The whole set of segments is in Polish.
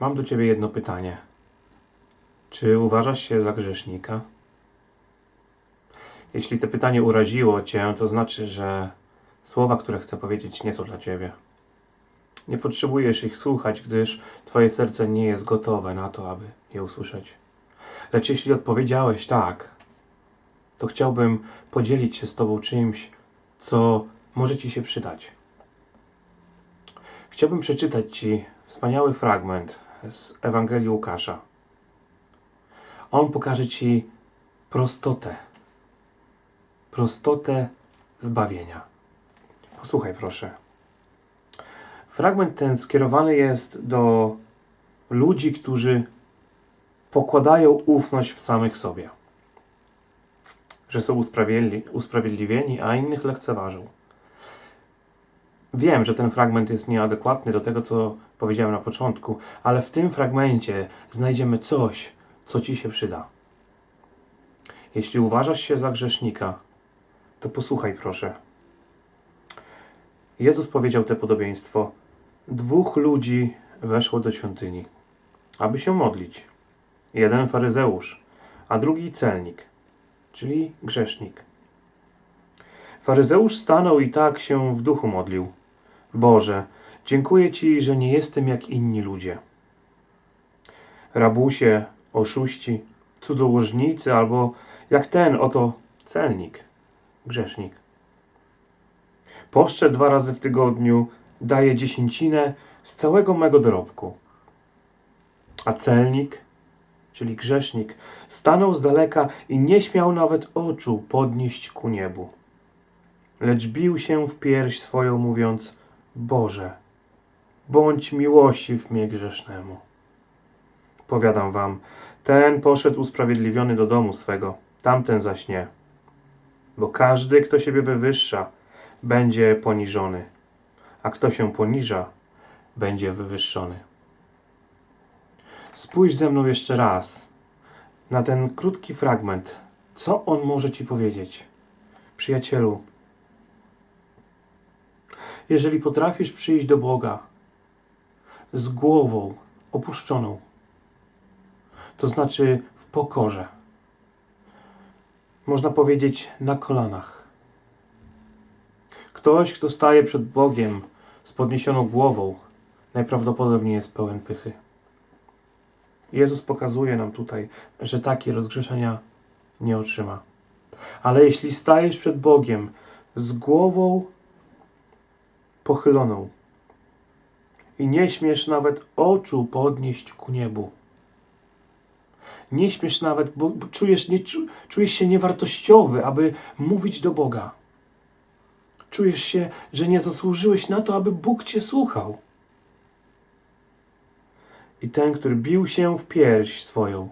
Mam do ciebie jedno pytanie. Czy uważasz się za grzesznika? Jeśli to pytanie uraziło cię, to znaczy, że słowa, które chcę powiedzieć, nie są dla ciebie. Nie potrzebujesz ich słuchać, gdyż twoje serce nie jest gotowe na to, aby je usłyszeć. Lecz jeśli odpowiedziałeś tak, to chciałbym podzielić się z tobą czymś, co może ci się przydać. Chciałbym przeczytać ci wspaniały fragment z Ewangelii Łukasza. On pokaże ci prostotę, prostotę zbawienia. Posłuchaj proszę. Fragment ten skierowany jest do ludzi, którzy pokładają ufność w samych sobie, że są usprawiedli, usprawiedliwieni, a innych lekceważą. Wiem, że ten fragment jest nieadekwatny do tego, co powiedziałem na początku, ale w tym fragmencie znajdziemy coś, co ci się przyda. Jeśli uważasz się za grzesznika, to posłuchaj proszę. Jezus powiedział te podobieństwo. Dwóch ludzi weszło do świątyni, aby się modlić. Jeden faryzeusz, a drugi celnik, czyli grzesznik. Faryzeusz stanął i tak się w duchu modlił. Boże, dziękuję Ci, że nie jestem jak inni ludzie. Rabusie, oszuści, cudzołożnicy albo jak ten oto celnik, grzesznik. Poszczę dwa razy w tygodniu, daję dziesięcinę z całego mego dorobku. A celnik, czyli grzesznik, stanął z daleka i nie śmiał nawet oczu podnieść ku niebu. Lecz bił się w pierś swoją, mówiąc: Boże, bądź miłościw mnie grzesznemu. Powiadam wam, ten poszedł usprawiedliwiony do domu swego, tamten zaś nie. Bo każdy, kto siebie wywyższa, będzie poniżony, a kto się poniża, będzie wywyższony. Spójrz ze mną jeszcze raz na ten krótki fragment. Co on może ci powiedzieć? Przyjacielu, jeżeli potrafisz przyjść do Boga z głową opuszczoną, to znaczy w pokorze, można powiedzieć na kolanach. Ktoś, kto staje przed Bogiem z podniesioną głową, najprawdopodobniej jest pełen pychy. Jezus pokazuje nam tutaj, że takie rozgrzeszenia nie otrzyma. Ale jeśli stajesz przed Bogiem z głową pochyloną i nie śmiesz nawet oczu podnieść ku niebu, nie śmiesz nawet, bo czujesz, nie, czu- czujesz się niewartościowy, aby mówić do Boga. Czujesz się, że nie zasłużyłeś na to, aby Bóg cię słuchał. I ten, który bił się w pierś swoją,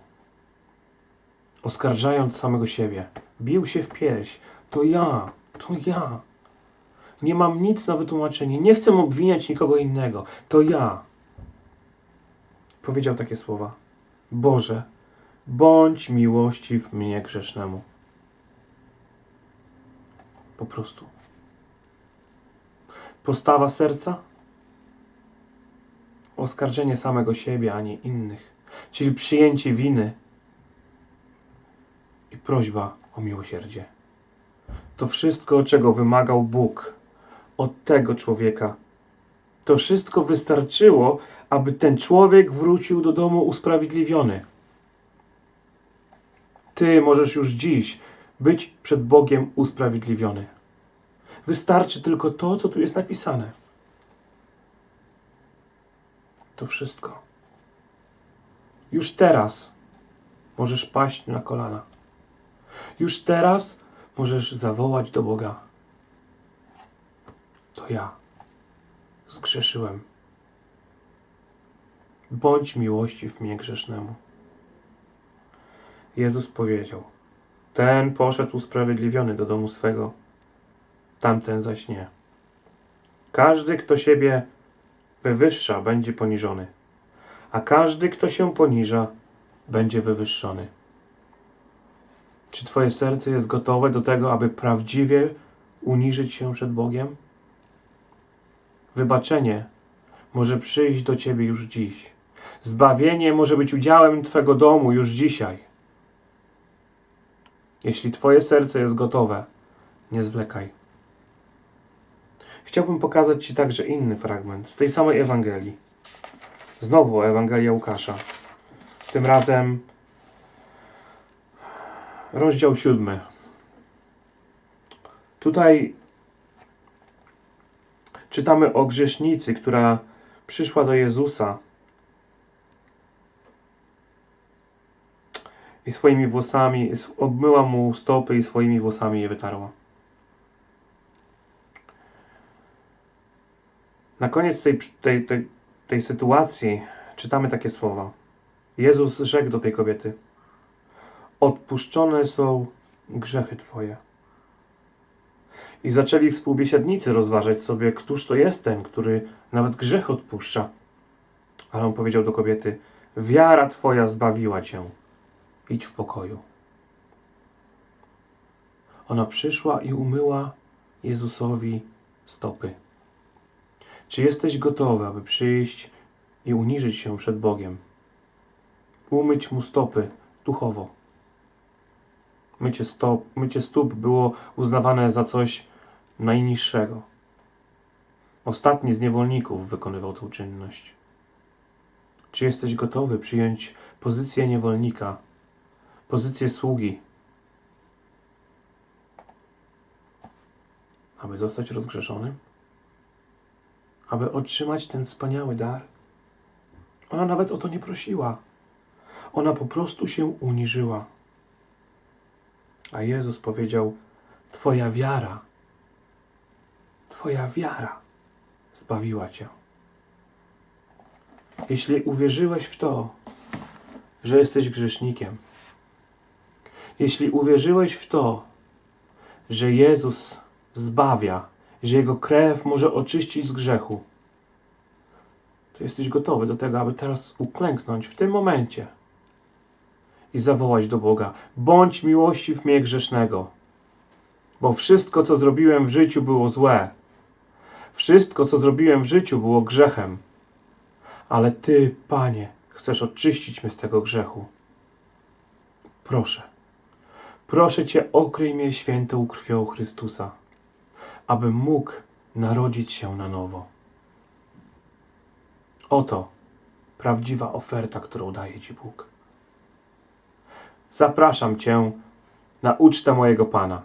oskarżając samego siebie, bił się w pierś, to ja, to ja. Nie mam nic na wytłumaczenie, nie chcę obwiniać nikogo innego, to ja. Powiedział takie słowa: Boże, bądź miłościw mnie grzesznemu. Po prostu. Postawa serca? Oskarżenie samego siebie, a nie innych, czyli przyjęcie winy i prośba o miłosierdzie. To wszystko, czego wymagał Bóg od tego człowieka. To wszystko wystarczyło, aby ten człowiek wrócił do domu usprawiedliwiony. Ty możesz już dziś być przed Bogiem usprawiedliwiony. Wystarczy tylko to, co tu jest napisane. To wszystko. Już teraz możesz paść na kolana. Już teraz możesz zawołać do Boga. Ja zgrzeszyłem. Bądź miłościw mnie grzesznemu. Jezus powiedział: Ten poszedł usprawiedliwiony do domu swego, tamten zaś nie. Każdy, kto siebie wywyższa, będzie poniżony, a każdy, kto się poniża, będzie wywyższony. Czy Twoje serce jest gotowe do tego, aby prawdziwie uniżyć się przed Bogiem? Wybaczenie może przyjść do Ciebie już dziś. Zbawienie może być udziałem Twego domu już dzisiaj. Jeśli Twoje serce jest gotowe, nie zwlekaj. Chciałbym pokazać Ci także inny fragment z tej samej Ewangelii. Znowu Ewangelia Łukasza. Tym razem rozdział siódmy. Tutaj czytamy o grzesznicy, która przyszła do Jezusa i swoimi włosami obmyła mu stopy i swoimi włosami je wytarła. Na koniec tej, tej, tej, tej sytuacji czytamy takie słowa. Jezus rzekł do tej kobiety: Odpuszczone są grzechy Twoje. I zaczęli współbiesiadnicy rozważać sobie, któż to jest ten, który nawet grzech odpuszcza. Ale on powiedział do kobiety: Wiara Twoja zbawiła Cię. Idź w pokoju. Ona przyszła i umyła Jezusowi stopy. Czy jesteś gotowy, aby przyjść i uniżyć się przed Bogiem? Umyć mu stopy duchowo. Mycie, stop, mycie stóp było uznawane za coś najniższego. Ostatni z niewolników wykonywał tę czynność. Czy jesteś gotowy przyjąć pozycję niewolnika, pozycję sługi, aby zostać rozgrzeszonym? Aby otrzymać ten wspaniały dar? Ona nawet o to nie prosiła. Ona po prostu się uniżyła. A Jezus powiedział: Twoja wiara, Twoja wiara zbawiła Cię. Jeśli uwierzyłeś w to, że jesteś grzesznikiem, jeśli uwierzyłeś w to, że Jezus zbawia, że Jego krew może oczyścić z grzechu, to jesteś gotowy do tego, aby teraz uklęknąć w tym momencie i zawołać do Boga: Bądź miłościw mnie grzesznego, bo wszystko, co zrobiłem w życiu, było złe. Wszystko, co zrobiłem w życiu, było grzechem. Ale Ty, Panie, chcesz oczyścić mnie z tego grzechu. Proszę, proszę Cię, okryj mnie świętą krwią Chrystusa, abym mógł narodzić się na nowo. Oto prawdziwa oferta, którą daje Ci Bóg. Zapraszam Cię na ucztę mojego Pana.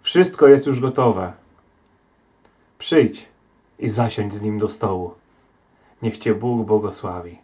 Wszystko jest już gotowe. Przyjdź i zasiądź z Nim do stołu. Niech Cię Bóg błogosławi.